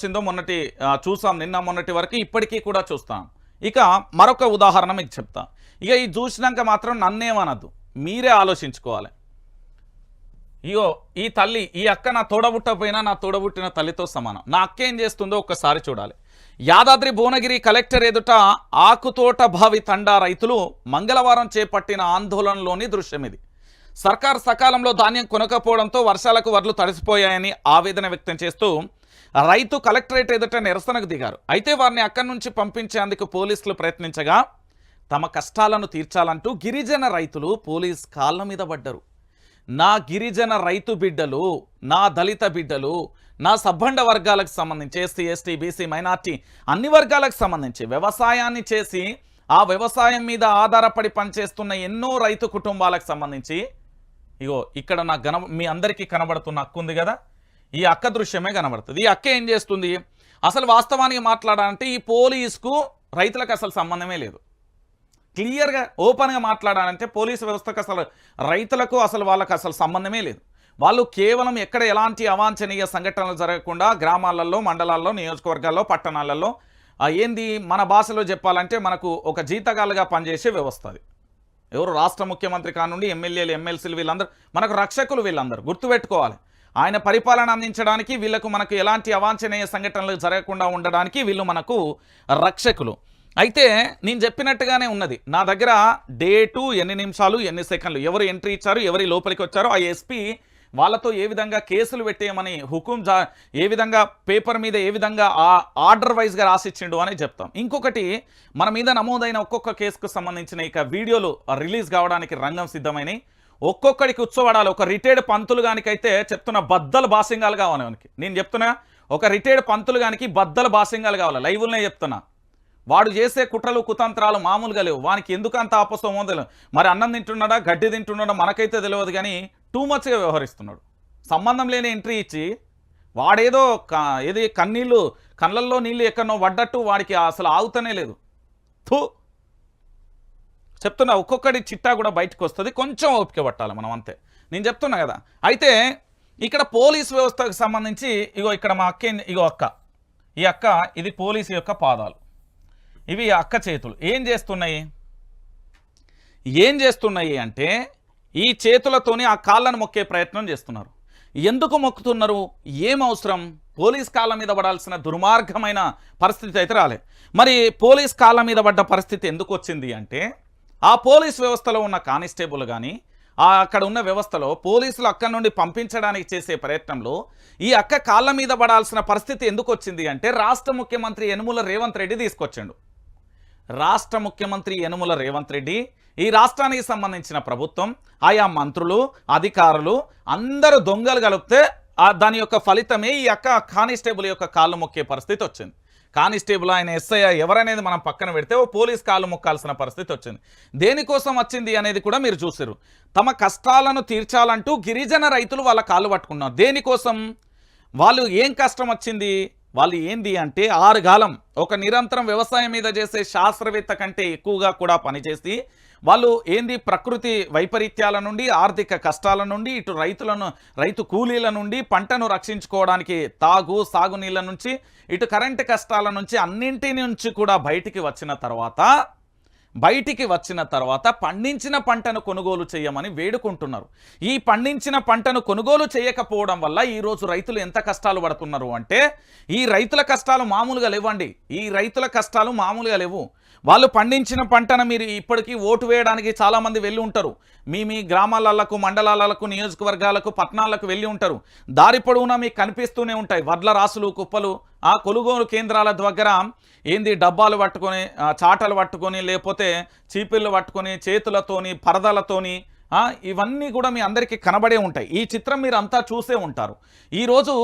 వచ్చిందో మొన్నటి చూసాం నిన్న మొన్నటి వరకు ఇప్పటికీ కూడా చూస్తాం. ఇక మరొక ఉదాహరణ మీకు చెప్తా. ఇక ఈ చూసినాక మాత్రం నన్నేమనద్దు మీరే ఆలోచించుకోవాలి. ఇగో ఈ తల్లి ఈ అక్క నా తోడబుట్టపోయినా నా తోడబుట్టిన తల్లితో సమానం. నా అక్క ఏం చేస్తుందో ఒక్కసారి చూడాలి. యాదాద్రి భువనగిరి కలెక్టర్ ఎదుట ఆకుతోట భావి తండా రైతులు మంగళవారం చేపట్టిన ఆందోళనలోని దృశ్యం ఇది. సర్కార్ సకాలంలో ధాన్యం కొనకపోవడంతో వర్షాలకు వడ్లు తడిసిపోయాయని ఆవేదన వ్యక్తం చేస్తూ రైతు కలెక్టరేట్ ఎదుట నిరసనకు దిగారు. అయితే వారిని అక్కడి నుంచి పంపించేందుకు పోలీసులు ప్రయత్నించగా తమ కష్టాలను తీర్చాలంటూ గిరిజన రైతులు పోలీస్ కాళ్ళ మీద పడ్డరు. నా గిరిజన రైతు బిడ్డలు నా దళిత బిడ్డలు నా సబ్బండ వర్గాలకు సంబంధించి ఎస్సీ ఎస్టీ బీసీ మైనార్టీ అన్ని వర్గాలకు సంబంధించి వ్యవసాయాన్ని చేసి ఆ వ్యవసాయం మీద ఆధారపడి పనిచేస్తున్న ఎన్నో రైతు కుటుంబాలకు సంబంధించి ఇగో ఇక్కడ నా కన మీ అందరికీ కనబడుతున్న హక్కు ఉంది కదా? ఈ అక్క దృశ్యమే కనబడుతుంది. ఈ అక్క ఏం చేస్తుంది? అసలు వాస్తవానికి మాట్లాడాలంటే ఈ పోలీస్కు రైతులకు అసలు సంబంధమే లేదు. క్లియర్గా ఓపెన్గా మాట్లాడాలంటే పోలీసు వ్యవస్థకు అసలు రైతులకు అసలు వాళ్ళకు అసలు సంబంధమే లేదు. వాళ్ళు కేవలం ఎక్కడ ఎలాంటి అవాంఛనీయ సంఘటనలు జరగకుండా గ్రామాలలో మండలాల్లో నియోజకవర్గాల్లో పట్టణాలలో ఏంది? మన భాషలో చెప్పాలంటే మనకు ఒక జీతగాలుగా పనిచేసే వ్యవస్థ అది. ఎవరు రాష్ట్ర ముఖ్యమంత్రి కానుండి ఎమ్మెల్యేలు ఎమ్మెల్సీలు వీళ్ళందరూ మనకు రక్షకులు వీళ్ళందరూ గుర్తుపెట్టుకోవాలి. ఆయన పరిపాలన అందించడానికి వీళ్ళకు మనకు ఎలాంటి అవాంఛనీయ సంఘటనలు జరగకుండా ఉండడానికి వీళ్ళు మనకు రక్షకులు. అయితే నేను చెప్పినట్టుగానే ఉన్నది. నా దగ్గర డేటు ఎన్ని నిమిషాలు ఎన్ని సెకండ్లు ఎవరు ఎంట్రీ ఇచ్చారు ఎవరి లోపలికి వచ్చారో ఆ ఎస్పీ వాళ్ళతో ఏ విధంగా కేసులు పెట్టేయమని హుకుం జా ఏ విధంగా పేపర్ మీద ఏ విధంగా ఆ ఆర్డర్ వైజ్గా రాసిచ్చిండు అని చెప్తాం. ఇంకొకటి మన మీద నమోదైన ఒక్కొక్క కేసుకు సంబంధించిన ఇక వీడియోలు రిలీజ్ కావడానికి రంగం సిద్ధమైనవి ఒక్కొక్కడికి ఉత్సవాడాలి. ఒక రిటైర్డ్ పంతులు గానికైతే చెప్తున్న బద్దలు బాసింగాలు కావాలి మనకి. నేను చెప్తున్నా ఒక రిటైర్డ్ పంతులు గానికి బద్దలు బాసింగాలు కావాలి. లైవ్లనే చెప్తున్నా. వాడు చేసే కుట్రలు కుతంత్రాలు మామూలుగా లేవు. వానికి ఎందుకు అంత ఆపస్తమో తెలియదు మరి అన్నం తింటున్నాడా గడ్డి తింటున్నాడా మనకైతే తెలియదు కానీ టూ మచ్గా వ్యవహరిస్తున్నాడు. సంబంధం లేని ఎంట్రీ ఇచ్చి వాడేదో క- ఏది కన్నీళ్ళు కళ్ళల్లో నీళ్ళు ఎక్కడనో పడ్డట్టు వాడికి అసలు ఆగుతనే లేదు. థూ! చెప్తున్నా ఒక్కొక్కటి చిట్టా కూడా బయటకు వస్తుంది కొంచెం ఓపిక పట్టాలి మనం అంతే. నేను చెప్తున్నా కదా. అయితే ఇక్కడ పోలీస్ వ్యవస్థకు సంబంధించి ఇగో ఇక్కడ మా అక్క ఇగో అక్క. ఈ అక్క ఇది పోలీసు యొక్క పాదాలు. ఇవి ఈ అక్క చేతులు. ఏం చేస్తున్నాయి? ఏం చేస్తున్నాయి అంటే ఈ చేతులతోని ఆ కాళ్ళను మొక్కే ప్రయత్నం చేస్తున్నారు. ఎందుకు మొక్కుతున్నారు? ఏం అవసరం? పోలీస్ కాళ్ళ మీద పడాల్సిన దుర్మార్గమైన పరిస్థితి అయితే రాలే మరి పోలీస్ కాళ్ళ మీద పడ్డ పరిస్థితి ఎందుకు వచ్చింది అంటే ఆ పోలీస్ వ్యవస్థలో ఉన్న కానిస్టేబుల్ కానీ ఆ అక్కడ ఉన్న వ్యవస్థలో పోలీసులు అక్కడి నుండి పంపించడానికి చేసే ప్రయత్నంలో ఈ అక్క కాళ్ళ మీద పడాల్సిన పరిస్థితి ఎందుకు వచ్చింది అంటే రాష్ట్ర ముఖ్యమంత్రి యనుమల రేవంత్ రెడ్డి తీసుకొచ్చాడు. రాష్ట్ర ముఖ్యమంత్రి యనుమల రేవంత్ రెడ్డి ఈ రాష్ట్రానికి సంబంధించిన ప్రభుత్వం ఆయా మంత్రులు అధికారులు అందరూ దొంగలు కలిపితే ఆ దాని యొక్క ఫలితమే ఈ అక్క కానిస్టేబుల్ యొక్క కాళ్ళు మొక్కే పరిస్థితి వచ్చింది. కానిస్టేబుల్ ఆయన ఎస్ఐ ఎవరనేది మనం పక్కన పెడితే ఓ పోలీస్ కాలు మొక్కాల్సిన పరిస్థితి వచ్చింది. దేనికోసం వచ్చింది అనేది కూడా మీరు చూసారు తమ కష్టాలను తీర్చాలంటూ గిరిజన రైతులు వాళ్ళ కాళ్ళు పట్టుకున్నారు. దేనికోసం? వాళ్ళు ఏం కష్టం వచ్చింది? వాళ్ళు ఏంది అంటే ఆరుగాలం ఒక నిరంతరం వ్యవసాయం మీద చేసే శాస్త్రవేత్త కంటే ఎక్కువగా కూడా పనిచేసి వాళ్ళు ఏంది ప్రకృతి వైపరీత్యాల నుండి ఆర్థిక కష్టాల నుండి ఇటు రైతులను రైతు కూలీల నుండి పంటను రక్షించుకోవడానికి తాగు సాగునీళ్ళ నుంచి ఇటు కరెంటు కష్టాల నుంచి అన్నింటి నుంచి కూడా బయటికి వచ్చిన తర్వాత బయటికి వచ్చిన తర్వాత పండించిన పంటను కొనుగోలు చేయమని వేడుకుంటున్నారు. ఈ పండించిన పంటను కొనుగోలు చేయకపోవడం వల్ల ఈరోజు రైతులు ఎంత కష్టాలు పడుతున్నారు అంటే ఈ రైతుల కష్టాలు మామూలుగా లేవండి. ఈ రైతుల కష్టాలు మామూలుగా లేవు. వాళ్ళు పండించిన పంటను మీరు ఇప్పటికీ ఓటు వేయడానికి చాలామంది వెళ్ళి ఉంటారు. మీ మీ గ్రామాలకు మండలాలకు నియోజకవర్గాలకు పట్టణాలకు వెళ్ళి ఉంటారు. దారి పొడవునా మీకు కనిపిస్తూనే ఉంటాయి. వడ్ల రాసులు కుప్పలు ఆ కొనుగోలు కేంద్రాల దగ్గర ఏంది డబ్బాలు పట్టుకొని చాటలు పట్టుకొని లేకపోతే చీపిళ్ళు పట్టుకొని చేతులతోని పరదలతోని ఇవన్నీ కూడా మీ అందరికీ కనబడే ఉంటాయి. ఈ చిత్రం మీరు అంతా చూసే ఉంటారు. ఈరోజు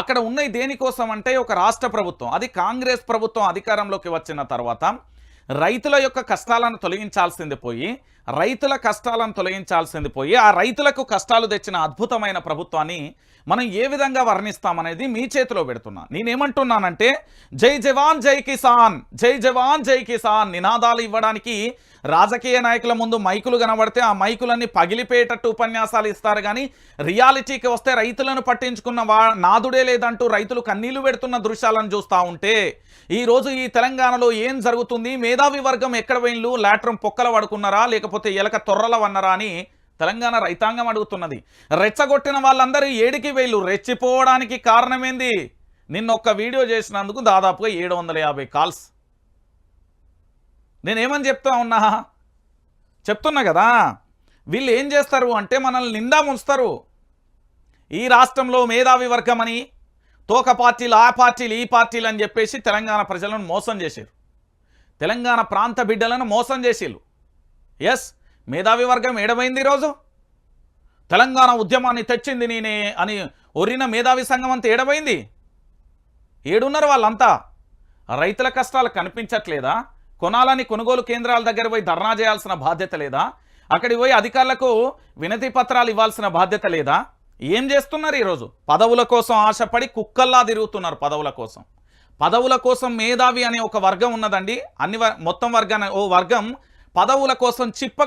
అక్కడ ఉన్నాయి దేనికోసం అంటే ఒక రాష్ట్ర ప్రభుత్వం. అది కాంగ్రెస్ ప్రభుత్వం అధికారంలోకి వచ్చిన తర్వాత రైతుల యొక్క కష్టాలను తొలగించాల్సింది పోయి రైతుల కష్టాలను తొలగించాల్సింది పోయి ఆ రైతులకు కష్టాలు తెచ్చిన అద్భుతమైన ప్రభుత్వాన్ని మనం ఏ విధంగా వర్ణిస్తామనేది మీ చేతిలో పెడుతున్నా. నేనేమంటున్నానంటే జై జవాన్ జై కిసాన్ జై జవాన్ జై కిసాన్ నినాదాలు ఇవ్వడానికి రాజకీయ నాయకుల ముందు మైకులు కనబడితే ఆ మైకులన్నీ పగిలిపోయేటట్టు ఉపన్యాసాలు ఇస్తారు కానీ రియాలిటీకి వస్తే రైతులను పట్టించుకున్న వా నాదుడే లేదంటూ రైతులు కన్నీళ్ళు పెడుతున్న దృశ్యాలను చూస్తూ ఉంటే ఈ రోజు ఈ తెలంగాణలో ఏం జరుగుతుంది? మేధావి వర్గం ఎక్కడ పోయిన్లు లాట్రం పొక్కల పడుకున్నారా? లేకపోతే ఎలక తొర్రల వన్నరా అని తెలంగాణ రైతాంగం అడుగుతున్నది. రెచ్చగొట్టిన వాళ్ళందరూ ఏడికి వేళ్ళు రెచ్చిపోవడానికి కారణమేంది? నిన్న ఒక్క వీడియో చేసినందుకు దాదాపుగా ఏడు వందల యాభై కాల్స్. నేనేమని చెప్తా ఉన్నా? చెప్తున్నా కదా. వీళ్ళు ఏం చేస్తారు అంటే మనల్ని నిండా ముంచుతారు. ఈ రాష్ట్రంలో మేధావి వర్గమని తోక పార్టీలు ఆ పార్టీలు ఈ పార్టీలు అని చెప్పేసి తెలంగాణ ప్రజలను మోసం చేశారు. తెలంగాణ ప్రాంత బిడ్డలను మోసం చేసేళ్ళు ఎస్ మేధావి వర్గం ఏడమైంది ఈరోజు? తెలంగాణ ఉద్యమాన్ని తెచ్చింది నేనే అని ఒరిన మేధావి సంఘం అంతా ఏడమైంది? ఏడున్నారు వాళ్ళంతా. రైతుల కష్టాలు కనిపించట్లేదా? కొనాలని కొనుగోలు కేంద్రాల దగ్గర పోయి ధర్నా చేయాల్సిన బాధ్యత లేదా? అక్కడికి పోయి అధికారులకు వినతి పత్రాలు ఇవ్వాల్సిన బాధ్యత లేదా? ఏం చేస్తున్నారు ఈరోజు? పదవుల కోసం ఆశపడి కుక్కల్లా తిరుగుతున్నారు పదవుల కోసం. పదవుల కోసం మేధావి అనే ఒక వర్గం ఉన్నదండి. అన్ని మొత్తం వర్గాన్ని ఓ వర్గం పదవుల కోసం చిప్ప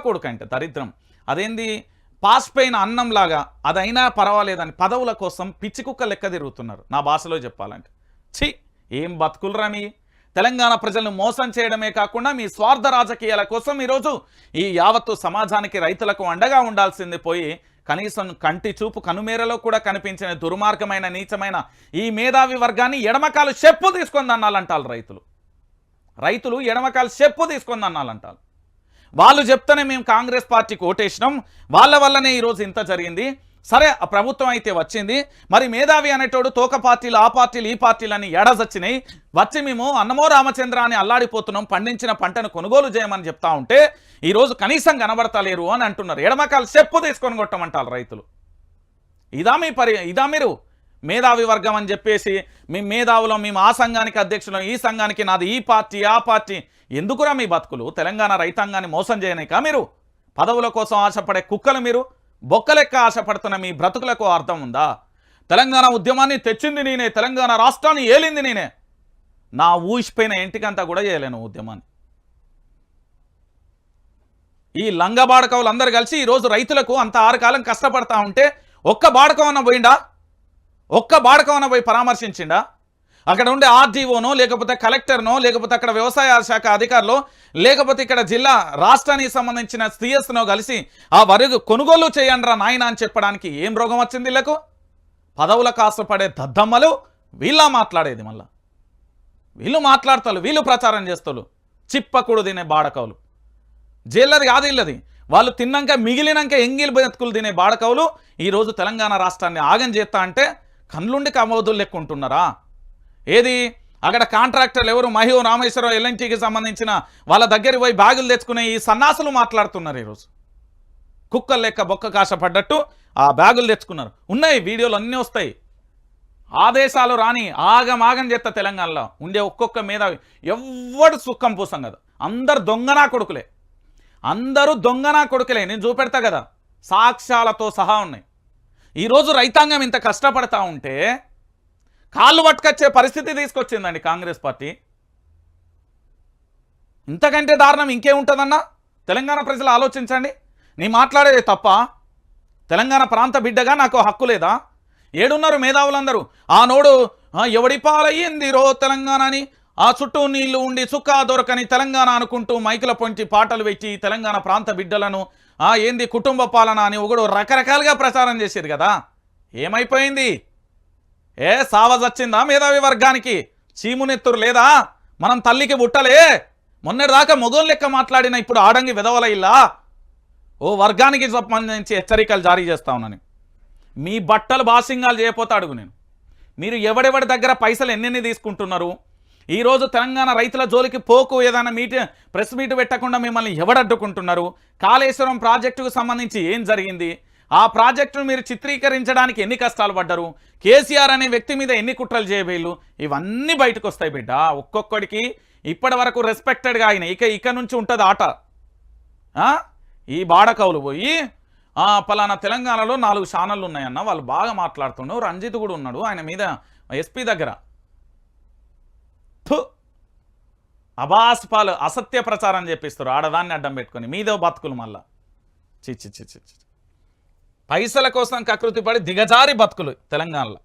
దరిద్రం. అదేంది? పాస్ పైన అన్నంలాగా అదైనా పర్వాలేదని పదవుల కోసం పిచ్చి కుక్క లెక్క తిరుగుతున్నారు. నా భాషలో చెప్పాలంటే. ఛీ! ఏం బతుకులరా మీ? తెలంగాణ ప్రజలను మోసం చేయడమే కాకుండా మీ స్వార్థ రాజకీయాల కోసం ఈరోజు ఈ యావత్తు సమాజానికి రైతులకు అండగా ఉండాల్సింది పోయి కనీసం కంటి చూపు కనుమేరలో కూడా కనిపించిన దుర్మార్గమైన నీచమైన ఈ మేధావి వర్గాన్ని ఎడమకాలు చెప్పు తీసుకుందన్నాలంటారు రైతులు. రైతులు ఎడమకాలు చెప్పు తీసుకుందన్నాలంటారు. వాళ్ళు చెప్తేనే మేము కాంగ్రెస్ పార్టీకి ఓటేసినాం. వాళ్ళ వల్లనే ఈరోజు ఇంత జరిగింది. సరే ఆ ప్రభుత్వం అయితే వచ్చింది. మరి మేధావి అనేటోడు తోక పార్టీలు ఆ పార్టీలు ఈ పార్టీలు అని ఎడజొచ్చినాయి వచ్చి మేము అన్నమో రామచంద్ర అని అల్లాడిపోతున్నాం. పండించిన పంటను కొనుగోలు చేయమని చెప్తా ఉంటే ఈరోజు కనీసం కనబడతలేరు అని అంటున్నారు. ఎడమకాలు చెప్పు తీసుకొని కొట్టమంటారు రైతులు. ఇదా మీ పరి ఇదా మీరు? మేధావి వర్గం అని చెప్పేసి మీ మేధావులం మేము ఆ సంఘానికి అధ్యక్షులం ఈ సంఘానికి నాది ఈ పార్టీ ఆ పార్టీ. ఎందుకురా మీ బతుకులు? తెలంగాణ రైతాంగాన్ని మోసం చేయనిక మీరు? పదవుల కోసం ఆశపడే కుక్కలు మీరు? బొక్కలెక్క ఆశపడుతున్న మీ బ్రతుకులకు అర్థం ఉందా? తెలంగాణ ఉద్యమాన్ని తెచ్చింది నేనే తెలంగాణ రాష్ట్రాన్ని ఏలింది నేనే. నా ఊసిపోయిన ఇంటికంతా కూడా చేయలేను ఉద్యమాన్ని. ఈ లంగ బాడకవులందరూ అందరు కలిసి ఈరోజు రైతులకు అంత ఆరుకాలం కష్టపడతా ఉంటే ఒక్క బాడకమన్న పోయిండా? ఒక్క బాడకమన పోయి పరామర్శించిండా? అక్కడ ఉండే ఆర్డీఓనో లేకపోతే కలెక్టర్నో లేకపోతే అక్కడ వ్యవసాయ శాఖ అధికారులు లేకపోతే ఇక్కడ జిల్లా రాష్ట్రానికి సంబంధించిన సిఎస్నో కలిసి ఆ వరుగు కొనుగోలు చేయండిరా నాయన అని చెప్పడానికి ఏం రోగం వచ్చింది వీళ్ళకు పదవుల కాసపడే దద్దమ్మలు వీళ్ళ మాట్లాడేది మళ్ళా. వీళ్ళు మాట్లాడతారు వీళ్ళు ప్రచారం చేస్తారు చిప్పకుడు తినే బాడకవులు. జైళ్ళది కాదు ఇల్లది వాళ్ళు తిన్నాక మిగిలినాక ఎంగిల్ బతుకులు తినే బాడకవులు ఈరోజు తెలంగాణ రాష్ట్రాన్ని ఆగం చేస్తా అంటే కళ్ళుండి కమోదులు లెక్క ఉంటున్నారా ఏది? అక్కడ కాంట్రాక్టర్లు ఎవరు? మహిళ రామేశ్వరరావు ఎల్ఎన్టీకి సంబంధించిన వాళ్ళ దగ్గరికి పోయి బ్యాగులు తెచ్చుకునే ఈ సన్నాసులు మాట్లాడుతున్నారు ఈరోజు. కుక్కలు లెక్క బొక్క కాశపడ్డట్టు ఆ బ్యాగులు తెచ్చుకున్నారు. ఉన్నాయి వీడియోలు అన్నీ వస్తాయి. ఆదేశాలు రాని ఆగమాగం చేస్తా తెలంగాణలో ఉండే ఒక్కొక్క మీద ఎవ్వడు సుఖం పూసం కదా. అందరు దొంగనా కొడుకులే. అందరూ దొంగనా కొడుకులే. నేను చూపెడతా కదా. సాక్ష్యాలతో సహా ఉన్నాయి. ఈరోజు రైతాంగం ఇంత కష్టపడతా ఉంటే కాళ్ళు పట్టుకొచ్చే పరిస్థితి తీసుకొచ్చిందండి కాంగ్రెస్ పార్టీ. ఇంతకంటే దారుణం ఇంకేముంటుందన్నా తెలంగాణ ప్రజలు ఆలోచించండి. నీ మాట్లాడేది తప్ప తెలంగాణ ప్రాంత బిడ్డగా నాకు హక్కు లేదా? ఏడున్నారు మేధావులందరూ ఆ నోడు ఎవడి పాలయ్యింది రో తెలంగాణ అని ఆ చుట్టూ నీళ్ళు ఉండి చుక్కా దొరకని తెలంగాణ అనుకుంటూ మైకుల పొంచి పాటలు పెట్టి తెలంగాణ ప్రాంత బిడ్డలను ఏంది కుటుంబ పాలన అని ఒకడు రకరకాలుగా ప్రచారం చేశారు కదా? ఏమైపోయింది? ఏ సావజచ్చిందా మేధావి వర్గానికి? చీమునెత్తురు లేదా? మనం తల్లికి బుట్టలే? మొన్నటిదాకా మొగోన్ లెక్క మాట్లాడిన ఇప్పుడు ఆడంగి విధవల ఇల్లా? ఓ వర్గానికి సంబంధించి హెచ్చరికలు జారీ చేస్తా ఉన్నాను. మీ బట్టలు బాసింగాలు చేయపోతే అడుగు నేను. మీరు ఎవడెవడి దగ్గర పైసలు ఎన్నెన్ని తీసుకుంటున్నారు? ఈరోజు తెలంగాణ రైతుల జోలికి పోకు ఏదైనా మీట్ ప్రెస్ మీట్ పెట్టకుండా మిమ్మల్ని ఎవడడ్డుకుంటున్నారు? కాళేశ్వరం ప్రాజెక్టుకు సంబంధించి ఏం జరిగింది? ఆ ప్రాజెక్టును మీరు చిత్రీకరించడానికి ఎన్ని కష్టాలు పడ్డారు? కేసీఆర్ అనే వ్యక్తి మీద ఎన్ని కుట్రలు చేయబోయిలు ఇవన్నీ బయటకు వస్తాయి బిడ్డ. ఒక్కొక్కడికి ఇప్పటి వరకు రెస్పెక్టెడ్గా ఆయన. ఇక ఇక నుంచి ఉంటుంది ఆట. ఈ బాడకవులు పోయి పలానా తెలంగాణలో నాలుగు ఛానళ్ళు ఉన్నాయన్న వాళ్ళు బాగా మాట్లాడుతుండు. రంజిత్ కూడా ఉన్నాడు. ఆయన మీద ఎస్పీ దగ్గర. థు. అబాస్పాలు అసత్య ప్రచారం చేపిస్తారు ఆడదాన్ని అడ్డం పెట్టుకొని. మీదో బతుకులు మళ్ళా. చిచ్చి చిచ్చి చి. పైసల కోసం కకృతి పడి దిగజారి బతుకులు తెలంగాణలో.